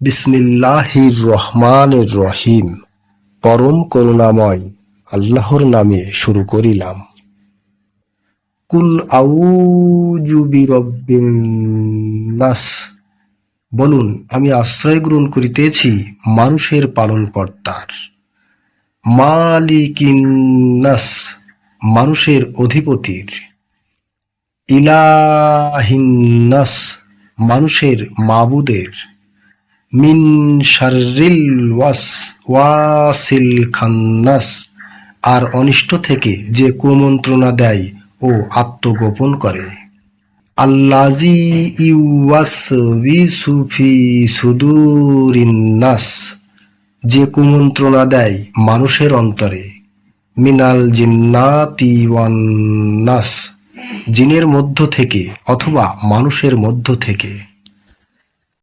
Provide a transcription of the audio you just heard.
বিসমিল্লাহির রহমানির রহিম। পরম করুণাময় আল্লাহর নামে শুরু করিলাম। কুল আউজু বিরব্বিন নাস। বলুন, আমি আশ্রয় গ্রহণ করিতেছি মানুষের পালনকর্তার। মালিকিন নাস, মানুষের অধিপতির। ইলাহিন্নাস মানুষের মাবুদের। মিন শাররিল ওয়াস, ওয়াসিল খান্নাস, আর অনিষ্ট থেকে যে কুমন্ত্রণা দেয় ও আত্মগোপন করে। আল্লাজি ইউয়াস সুফি সুদুরিন্নাস যে কুমন্ত্রণা দেয় মানুষের অন্তরে। মিনাল জিন্নাতি ওয়ান নাস, জিনের মধ্য থেকে অথবা মানুষের মধ্য থেকে।